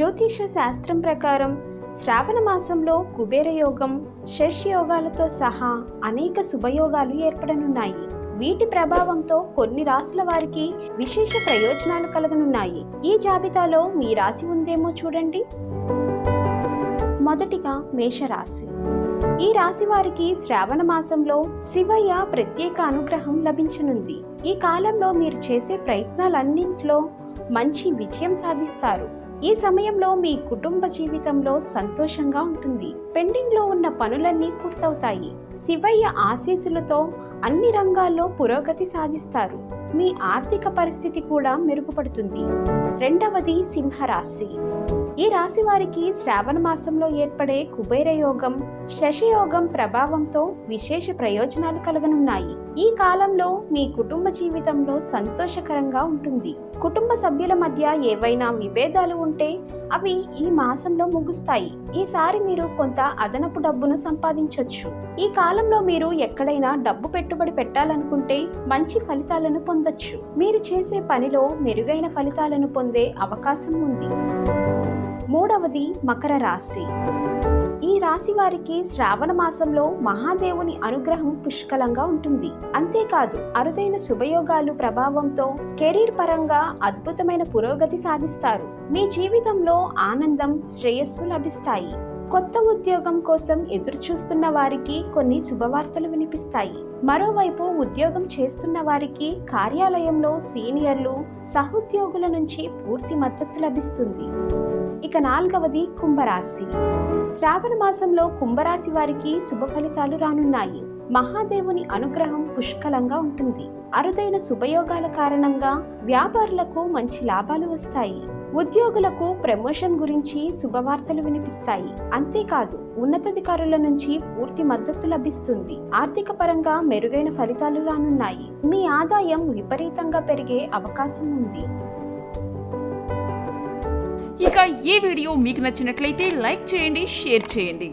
జ్యోతిష శాస్త్రం ప్రకారం శ్రావణ మాసంలో కుబేర యోగం షష్యోగాలతో సహా అనేక శుభయోగాలు ఏర్పడనున్నాయి. వీటి ప్రభావంతో కొన్ని రాసుల వారికి విశేష ప్రయోజనాలు కలగనున్నాయి. ఈ జాబితాలో మీ రాశి ఉందేమో చూడండి. మొదటిగా మేషరాశి. ఈ రాశి వారికి శ్రావణ మాసంలో శివయ్య ప్రత్యేక అనుగ్రహం లభించనుంది. ఈ కాలంలో మీరు చేసే ప్రయత్నాలన్నింటిలో మంచి విజయం సాధిస్తారు. ఈ సమయంలో మీ కుటుంబ జీవితంలో సంతోషంగా ఉంటుంది. పెండింగ్లో ఉన్న పనులన్నీ పూర్తవుతాయి. శివయ్య ఆశీస్సులతో అన్ని రంగాల్లో పురోగతి సాధిస్తారు. మీ ఆర్థిక పరిస్థితి కూడా మెరుగుపడుతుంది. రెండవది సింహరాశి. ఈ రాశి వారికి శ్రావణ మాసంలో ఏర్పడే కుబేర యోగం శశయోగం ప్రభావంతో విశేష ప్రయోజనాలు కలగనున్నాయి. ఈ కాలంలో మీ కుటుంబ జీవితంలో సంతోషకరంగా ఉంటుంది. కుటుంబ సభ్యుల మధ్య ఏవైనా విభేదాలు ఉంటే అవి ఈ మాసంలో ముగుస్తాయి. ఈసారి మీరు కొంత అదనపు డబ్బును సంపాదించవచ్చు ఈ కాలంలో మీరు ఎక్కడైనా డబ్బు పెట్టుబడి పెట్టాలనుకుంటే మంచి ఫలితాలను పొందొచ్చు. మీరు చేసే పనిలో మెరుగైన ఫలితాలను పొందే అవకాశం ఉంది. మూడవది మకర రాశి. ఈ రాశి వారికి శ్రావణ మాసంలో మహాదేవుని అనుగ్రహం పుష్కలంగా ఉంటుంది. అంతేకాదు అరుదైన శుభయోగాలు ప్రభావంతో కెరీర్ పరంగా అద్భుతమైన పురోగతి సాధిస్తారు. మీ జీవితంలో ఆనందం శ్రేయస్సు లభిస్తాయి. కొత్త ఉద్యోగం కోసం ఎదురు చూస్తున్న వారికి కొన్ని శుభవార్తలు వినిపిస్తాయి. మరోవైపు ఉద్యోగం చేస్తున్న వారికి కార్యాలయంలో సీనియర్లు సహోద్యోగుల నుంచి పూర్తి మద్దతు లభిస్తుంది. ఇక నాలుగవది కుంభరాశి. శ్రావణ మాసంలో కుంభరాశి వారికి శుభ ఫలితాలు రానున్నాయి. మహాదేవుని అనుగ్రహం పుష్కలంగా ఉంటుంది. అరుదైన శుభయోగాల కారణంగా వ్యాపారులకు మంచి లాభాలు వస్తాయి. ఉద్యోగులకు ప్రమోషన్ గురించి శుభవార్తలు వినిపిస్తాయి. అంతేకాదు ఉన్నతాధికారుల నుంచి పూర్తి మద్దతు లభిస్తుంది. ఆర్థిక పరంగా మెరుగైన ఫలితాలు రానున్నాయి. మీ ఆదాయం విపరీతంగా పెరిగే అవకాశం ఉంది. ఇక ఈ వీడియో మీకు నచ్చినట్లయితే లైక్ చేయండి షేర్ చేయండి.